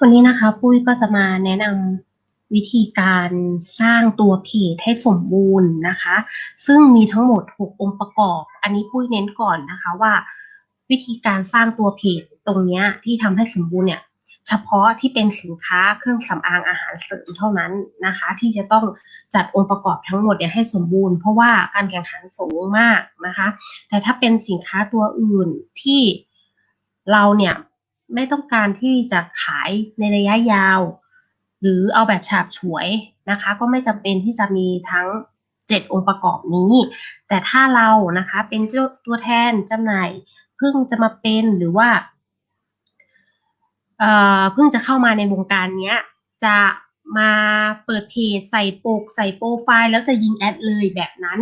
วันนี้นะคะปุ้ยก็จะมาแนะนำวิธีการสร้างตัวเพจให้สมบูรณ์นะคะ ซึ่งมีทั้งหมด 6 องค์ประกอบ อันนี้ปุ้ยเน้นก่อนนะคะว่า วิธีการสร้างตัวเพจตรงเนี้ยที่ทำให้สมบูรณ์เนี่ยเฉพาะที่เป็นสินค้าเครื่องสำอางอาหารเสริมเท่านั้นนะคะ ที่จะต้องจัดองค์ประกอบทั้งหมดเนี่ยให้สมบูรณ์เพราะว่าการแข่งขันสูงมากนะคะ แต่ถ้าเป็นสินค้าตัวอื่นที่เราเนี่ย ไม่ต้องการที่จะขายในระยะยาว หรือเอาแบบฉาบฉวยนะคะ ก็ไม่จำเป็นที่จะมีทั้ง 7 องค์ประกอบนี้ แต่ถ้าเรานะคะเป็นตัวแทนจำหน่ายเพิ่งจะมาเป็นหรือว่าเอ่อเพิ่งจะเข้ามาในวงการเนี้ย จะมาเปิดเพจใส่ปกใส่โปรไฟล์แล้วจะยิงแอดเลยแบบนั้น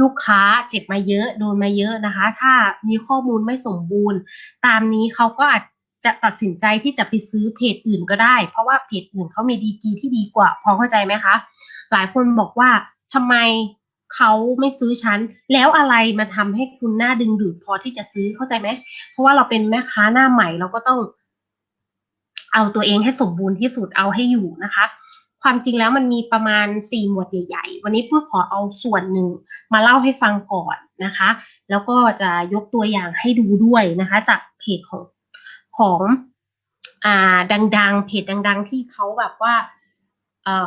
ลูกค้าเจ็บมาเยอะโดนมาเยอะนะคะ ถ้ามีข้อมูลไม่สมบูรณ์ ตามนี้เขาก็อาจ จะตัดสินใจที่จะไปซื้อเพจอื่นก็ได้ เพราะว่าเพจอื่นเขามีดีกีที่ดีกว่า พอเข้าใจไหมคะ หลายคนบอกว่าทำไมเขาไม่ซื้อชั้น แล้วอะไรมาทำให้คุณหน้าดึงดูดพอที่จะซื้อเข้าใจไหม เพราะว่าเราเป็นแม่ค้าหน้าใหม่เราก็ต้อง เอาตัวเองให้สมบูรณ์ที่สุดเอาให้อยู่นะคะ ความจริงแล้วมันมีประมาณสี่หมวดใหญ่ ๆ วันนี้ปุ้ยขอเอาส่วนหนึ่งมาเล่าให้ฟังก่อนนะคะ แล้วก็จะยกตัวอย่างให้ดูด้วยนะคะ จากเพจของ ของอ่าดังๆ เพจดัง ๆ ที่เขาแบบว่า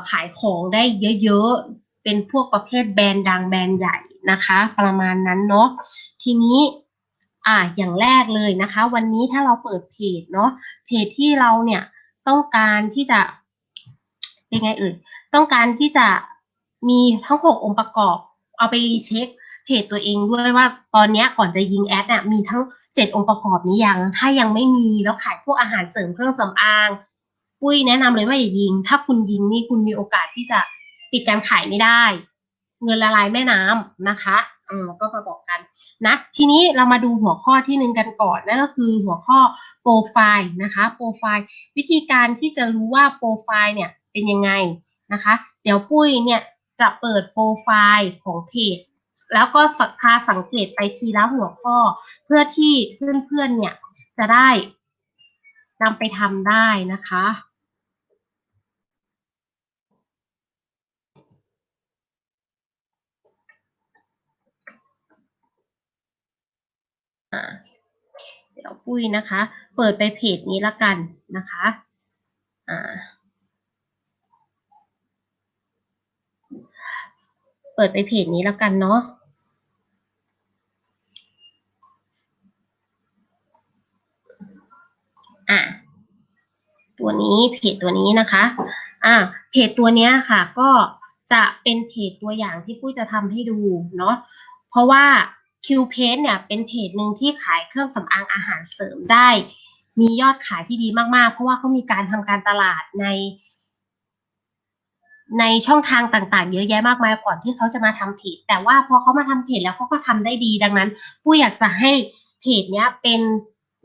ขายของได้เยอะๆ เป็นพวกประเภทแบรนด์ดังแบรนด์ใหญ่นะคะ ประมาณนั้นเนาะทีนี้อ่าอย่างแรกเลยนะคะ วันนี้ถ้าเราเปิดเพจเนาะเพจที่เราเนี่ยต้องการที่จะเป็นไงเอ่ยต้องการที่จะมีทั้งหกองค์ประกอบ เอาไปรีเช็คเพจตัวเองด้วยว่าตอนเนี้ยก่อนจะยิงแอดเนี่ยมีทั้ง เจ็ดองค์ประกอบนี้ยัง ถ้ายังไม่มีแล้วขายพวกอาหารเสริมเครื่องสำอาง ปุ้ยแนะนำเลยว่าอย่ายิง ถ้าคุณยิงนี่คุณมีโอกาสที่จะปิดการขายไม่ได้ เงินละลายแม่น้ำนะคะอืมก็มาบอกกันนะ ทีนี้เรามาดูหัวข้อที่หนึ่งกันก่อนนั่นก็คือหัวข้อโปรไฟล์นะคะโปรไฟล์วิธีการที่จะรู้ว่าโปรไฟล์เนี่ยเป็นยังไงนะคะ เดี๋ยวปุ้ยเนี่ยจะเปิดโปรไฟล์ของเพจ แล้วก็พาสังเกตไปทีละหัวข้อ เพื่อที่เพื่อนๆเนี่ยจะได้นำไปทำได้นะคะเดี๋ยวปุ้ยนะคะ เปิดไปเพจนี้ละกันนะคะอ่าเปิดไปเพจนี้และกันเนาะตัวนี้ เพจตัวนี้นะคะ อ่า เพจตัวเนี้ยค่ะ ก็จะเป็นเพจตัวอย่างที่ปุ้ยจะทำให้ดูเนาะ เพราะว่า Q p a g e เนี่ยเป็นเพจหนึ่งที่ขายเครื่องสำอางอาหารเสริมได้ มียอดขายที่ดีมากๆ เพราะว่าเขามีการทำการตลาดใน ในช่องทางต่างๆ เยอะแยะมากมายก่อนที่เขาจะมาทำเพจ แต่ว่าพอเขามาทำเพจแล้วเขาก็ทำได้ดี ดังนั้นผู้ยอยากจะให้เพจเนี้ยเป็น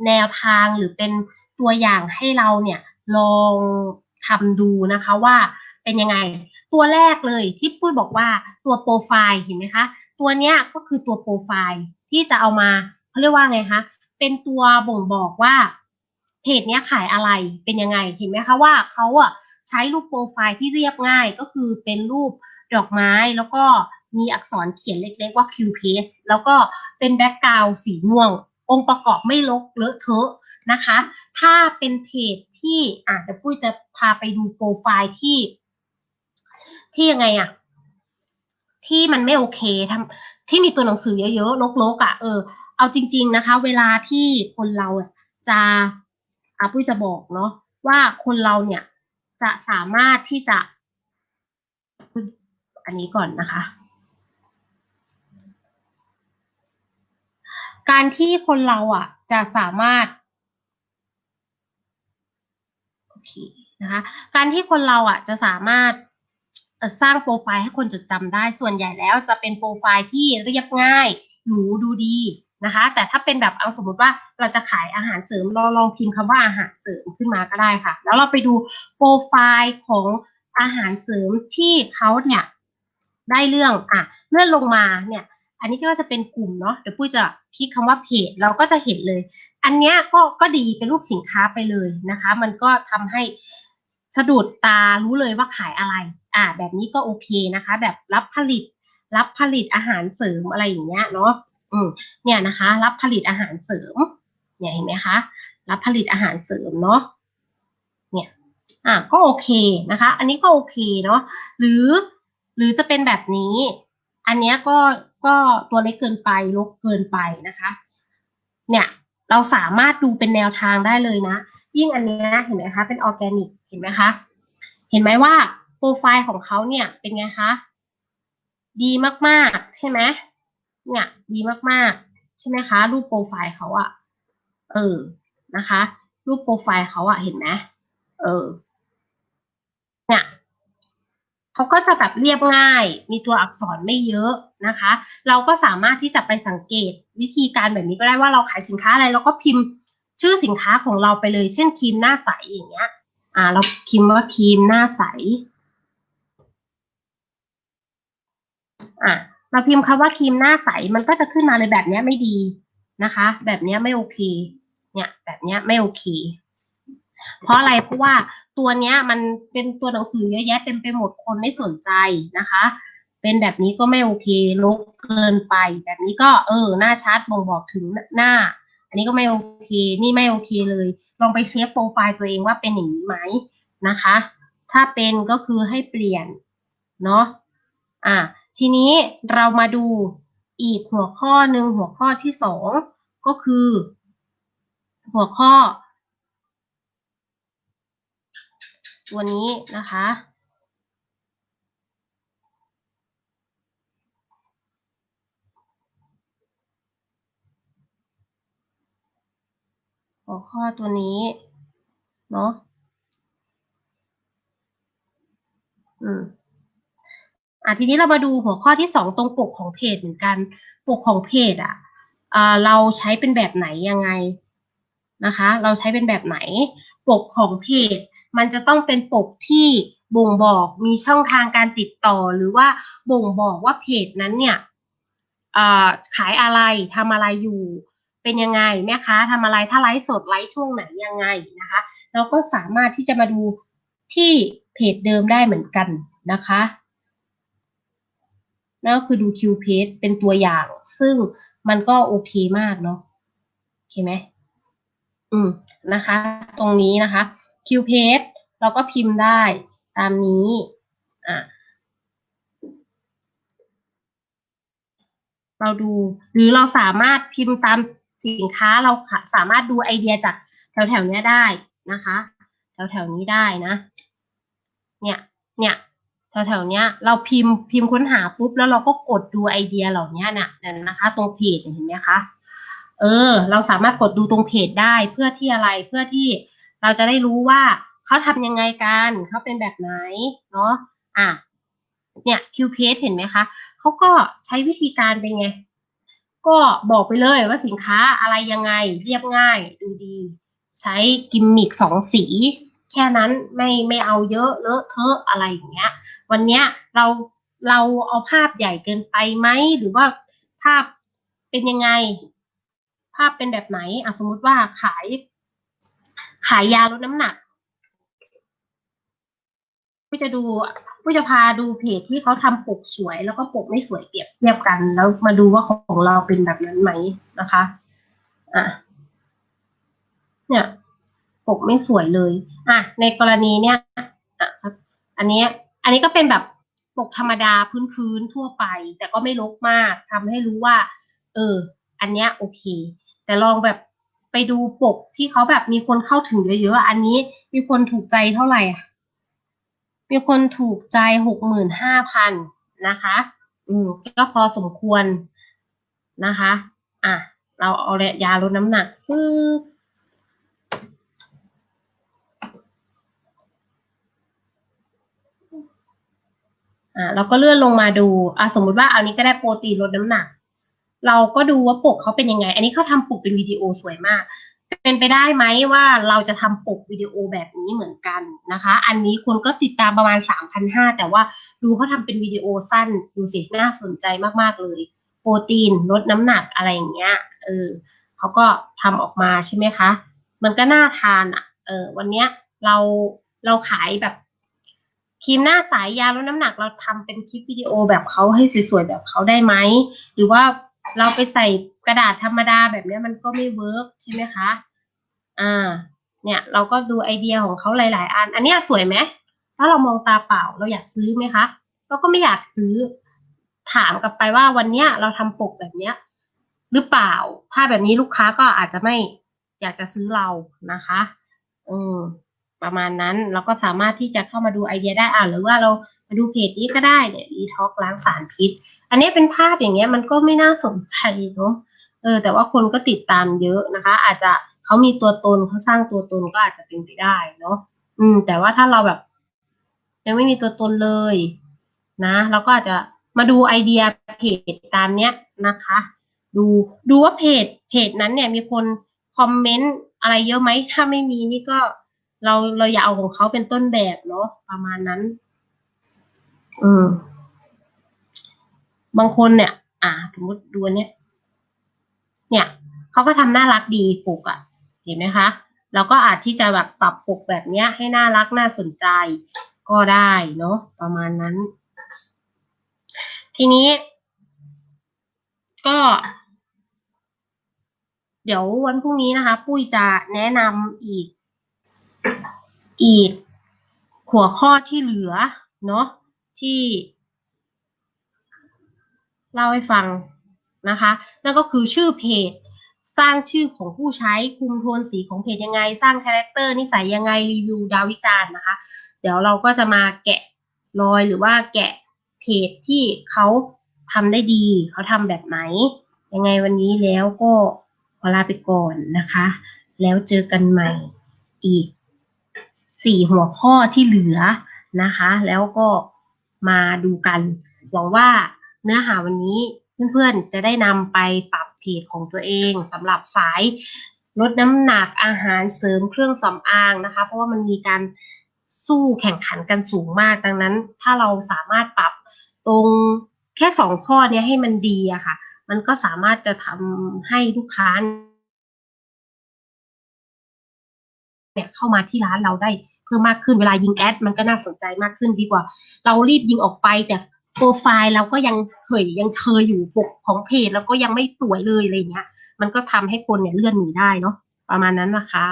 แนวทางหรือเป็นตัวอย่างให้เราเนี่ย ลองทำดูนะคะว่าเป็นยังไง ตัวแรกเลยที่ปุ้ยบอกว่าตัวโปรไฟล์เห็นไหมคะ ตัวเนี้ยก็คือตัวโปรไฟล์ที่จะเอามาเขาเรียกว่าไงคะเป็นตัวบ่งบอกว่าเพจเนี้ยขายอะไรเป็นยังไงเห็นไหมคะว่าเขาอะใช้รูปโปรไฟล์ที่เรียบง่ายก็คือเป็นรูปดอกไม้แล้วก็มีอักษรเขียนเล็กๆว่า Q Paste แล้วก็เป็นแบ็กกราวสีม่วง องค์ประกอบไม่ลกเลอะเทอะ นะคะ ถ้าเป็นเพจที่อะเดี๋ยวปุ้ยจะพาไปดูโปรไฟล์ที่ ที่ยังไงอะที่มันไม่โอเคทำที่มีตัวหนังสือเยอะๆลกๆอะ่ะเออเอาจริง ๆนะคะ เวลาที่คนเราจะอาปุ้ยจะบอกเนาะว่าคนเราเนี่ยจะสามารถที่จะ อันนี้ก่อนนะคะ การที่คนเราอะ จะสามารถ โอเคนะคะ การที่คนเราอะจะสามารถสร้างโปรไฟล์ให้คนจดจำได้ส่วนใหญ่แล้วจะเป็นโปรไฟล์ที่เรียบง่ายหรูดูดีนะคะ แต่ถ้าเป็นแบบเอาสมมติว่าเราจะขายอาหารเสริมเราลองพิมพ์คำว่าอาหารเสริมขึ้นมาก็ได้ค่ะ แล้วเราไปดูโปรไฟล์ของอาหารเสริมที่เขาเนี่ยได้เรื่องอะเลื่อนลงมาเนี่ย อันนี้ก็จะเป็นกลุ่มเนาะเดี๋ยวปุ้ยจะคลิกคำว่าเพจเราก็จะเห็นเลย อันเนี้ยก็ก็ดีเป็นรูปสินค้าไปเลยนะคะ มันก็ทำให้สะดุดตารู้เลยว่าขายอะไร อ่า แบบนี้ก็โอเคนะคะ แบบรับผลิต รับผลิตอาหารเสริมอะไรอย่างเงี้ยเนาะอืมเนี่ยนะคะ รับผลิตอาหารเสริม เนี่ยเห็นไหมคะ รับผลิตอาหารเสริมเนาะเนี่ย อ่าก็โอเคนะคะ อันนี้ก็โอเคเนาะหรือ หรือจะเป็นแบบนี้ อันเนี้ยก็ก็ตัวเล็กเกินไปลกเกินไปนะคะ เนี่ย เราสามารถดูเป็นแนวทางได้เลยนะ ยิ่งอันเนี้ยเห็นไหมคะ เป็นออร์แกนิกเห็นไหมคะเห็นไหมว่าโปรไฟล์ของเขาเนี่ยเป็นไงคะดีมากๆ ใช่ไหมเนี่ยดีมากๆ ใช่ไหมคะ รูปโปรไฟล์เขาอะเออนะคะ รูปโปรไฟล์เขาอะเห็นไหมเออ เขาก็จะแบบเรียบง่าย มีตัวอักษรไม่เยอะนะคะ เราก็สามารถที่จะไปสังเกตวิธีการแบบนี้ก็ได้ว่าเราขายสินค้าอะไรเราก็พิมพ์ชื่อสินค้าของเราไปเลย เช่นครีมหน้าใสอย่างเงี้ย อ่า เราพิมพ์ว่าครีมหน้าใส อะเราพิมพ์คำว่าครีมหน้าใสมันก็จะขึ้นมาเลยแบบเนี้ยไม่ดีนะคะ แบบเนี้ยไม่โอเค เนี่ย แบบเนี้ยไม่โอเค เพราะอะไรเพราะว่าตัวเนี้ยมันเป็นตัวหนังสือเยอะแยะเต็มไปหมดคนไม่สนใจนะคะ เป็นแบบนี้ก็ไม่โอเคลกเกินไป แบบนี้ก็เออหน้าชัดบ่งบอกถึงหน้า อันนี้ก็ไม่โอเค นี่ไม่โอเคเลย ลองไปเช็คโปรไฟล์ตัวเองว่าเป็นอย่างนี้ไหมนะคะ ถ้าเป็นก็คือให้เปลี่ยนเนาะอะทีนี้เรามาดูอีกหัวข้อหนึ่งหัวข้อที่สองก็คือ หัวข้อ ตัวนี้นะคะ หัวข้อตัวนี้ เนาะอืมอะทีนี้เรามาดูหัวข้อที่สองตรงปกของเพจเหมือนกัน ปกของเพจอะอ่าเราใช้เป็นแบบไหนยังไงนะคะ เราใช้เป็นแบบไหน ปกของเพจ มันจะต้องเป็นปกที่บ่งบอกมีช่องทางการติดต่อ หรือว่าบ่งบอกว่าเพจนั้นเนี่ยขายอะไรทำอะไรอยู่ เป็นยังไงแม่ค้าทำอะไรถ้าไลฟ์สดไลฟ์ช่วงไหนยังไงนะคะ เราก็สามารถที่จะมาดูที่เพจเดิมได้เหมือนกันนะคะนั่นก็คือดูคิวเพจเป็นตัวอย่าง ซึ่งมันก็โอเคมากเนาะโอเคไหมอืมนะคะ ตรงนี้นะคะ คิวเพจเราก็พิมพ์ได้ตามนี้อะเราดูหรือเราสามารถพิมพ์ตามสินค้าเราสามารถดูไอเดียจากแถวๆนี้ได้นะคะ แถวๆนี้ได้นะ เนี่ยเนี่ยแถวๆเนี้ยเราพิมพ์พิมพ์ค้นหาปุ๊บแล้วเราก็กดดูไอเดียเหล่านี้เนี่ยนะคะ ตรงเพจเห็นไหมคะเออ เราสามารถกดดูตรงเพจได้เพื่อที่อะไรเพื่อที่ เราจะได้รู้ว่าเขาทำยังไงกันเขาเป็นแบบไหนเนาะอะเนี่ยคิวเพจเห็นไหมคะเขาก็ใช้วิธีการเป็นไง ก็บอกไปเลยว่าสินค้าอะไรยังไงเรียบง่ายดูดี ใช้กิมมิกสองสี แค่นั้นไม่ไม่เอาเยอะเลอะเทอะอะไรอย่างเงี้ย วันเนี้ยเราเราเอาภาพใหญ่เกินไปไหมหรือว่าภาพเป็นยังไง ภาพเป็นแบบไหนอะสมมติว่าขาย ขายยาลดน้ำหนักผู้จะดูผู้จะพาดูเพจที่เขาทำปกสวย แล้วก็ปกไม่สวยเปรียบเทียบกัน แล้วมาดูว่าของเราเป็นแบบนั้นไหมนะคะ อะ เนี่ยปกไม่สวยเลย อะ ในกรณีเนี้ยอะครับ อันนี้ อันนี้ก็เป็นแบบปกธรรมดาพื้นๆทั่วไป แต่ก็ไม่ลกมากทำให้รู้ว่า เออ อันเนี้ยโอเค แต่ลองแบบ ไปดูปกที่เขาแบบมีคนเข้าถึงเยอะๆอันนี้มีคนถูกใจเท่าไหร่อะมีคนถูกใจหกหมื่นห้าพันนะคะ อืมก็พอสมควรนะคะ อะ เราเอายาลดน้ำหนักปึ๊บอ่าเราก็เลื่อนลงมาดูอ่าสมมุติว่าอันนี้ก็ได้โปรตีนลดน้ำหนัก เราก็ดูว่าปกเขาเป็นยังไง อันนี้เขาทำปกเป็นวิดีโอสวยมาก เป็นไปได้ไหมว่าเราจะทำปกวิดีโอแบบนี้เหมือนกันนะคะ อันนี้คนก็ติดตามประมาณสามพันห้าแต่ว่าดูเขาทำเป็นวิดีโอสั้น ดูสิน่าสนใจมากๆเลย โปรตีนลดน้ำหนักอะไรอย่างเงี้ย เออเขเขาก็ทำออกมาใช่ไหมคะ มันก็น่าทานอะ เออ วันเนี้ยเราเราขายแบบครีมหน้าใสยาลดน้ำหนักเราทำเป็นคลิปวิดีโอแบบเขาให้สวยๆแบบเขาได้ไหม หรือว่า เราไปใส่กระดาษธรรมดาแบบนี้มันก็ไม่เวิร์กใช่ไหมคะ อ่า เนี่ยเราก็ดูไอเดียของเขาหลาย ๆ อัน อันนี้สวยไหมถ้าเรามองตาเปล่าเราอยากซื้อไหมคะเราก็ไม่อยากซื้อ ถามกลับไปว่าวันเนี้ยเราทำปกแบบเนี้ย หรือเปล่า ถ้าแบบนี้ลูกค้าก็อาจจะไม่อยากจะซื้อเรานะคะอืมประมาณนั้นเราก็สามารถที่จะเข้ามาดูไอเดียได้อ่าหรือว่าเรา มาดูเพจนี้ก็ได้เนี่ยอีท็อกล้างสารพิษ อันนี้เป็นภาพอย่างเงี้ยมันก็ไม่น่าสนใจเนาะเออแต่ว่าคนก็ติดตามเยอะนะคะ อาจจะเขามีตัวตนเขาสร้างตัวตนก็อาจจะเป็นไปได้เนาะอืม แต่ว่าถ้าเราแบบ ยังไม่มีตัวตนเลย นะเราก็อาจจะมาดูไอเดียเพจตามเนี้ยนะคะ ดูดูว่าเพจเพจนั้นเนี่ยมีคนคอมเมนต์อะไรเยอะไหมถ้าไม่มีนี่ก็เราเราอย่าเอาของเขาเป็นต้นแบบเนาะประมาณนั้น อืม บางคนเนี่ย อ่าสมมติดูอันเนี้ยเนี่ยเขาก็ทำน่ารักดีปลูกอะ่ะ เห็นไหมคะ เราก็อาจที่จะแบบปรับปลูกแบบเนี้ย ให้น่ารักน่าสนใจก็ได้เนาะประมาณนั้น ทีนี้ ก็ เดี๋ยววันพรุ่งนี้นะคะ ปุ้ยจะแนะนำอีก อีกหัวข้อที่เหลือ เนาะ ที่เล่าให้ฟังนะคะ นั่นก็คือชื่อเพจ สร้างชื่อของผู้ใช้คุมโทนสีของเพจยังไง สร้างคาแรคเตอร์นิสัยยังไงรีวิวดาววิจารณ์นะคะ เดี๋ยวเราก็จะมาแกะรอยหรือว่าแกะเพจที่เขาทำได้ดี เขาทำแบบไหน ยังไงวันนี้แล้วก็ขอลาไปก่อนนะคะ แล้วเจอกันใหม่อีกสี่หัวข้อที่เหลือนะคะ แล้วก็ มาดูกัน หวังว่าเนื้อหาวันนี้เพื่อนๆจะได้นำไปปรับเพจของตัวเองสำหรับสายลดน้ำหนักอาหารเสริมเครื่องสำอางนะคะ เพราะว่ามันมีการสู้แข่งขันกันสูงมาก ดังนั้น ถ้าเราสามารถปรับตรงแค่สองข้อเนี้ยให้มันดีอะค่ะ มันก็สามารถจะทำให้ลูกค้าเนี่ยเข้ามาที่ร้านเราได้ พิ่มมากขึ้นเวลายิงแอดมันก็น่าสนใจมากขึ้นดีกว่า เรารีบยิงออกไปแต่โปรไฟล์เราก็ยังเผยยังเชยอยู่ปกของเพจแล้วก็ยังไม่สวยเลยอะไรเงี้ย มันก็ทำให้คนเนี่ยเลื่อนหนีได้เนาะประมาณนั้นนะคะ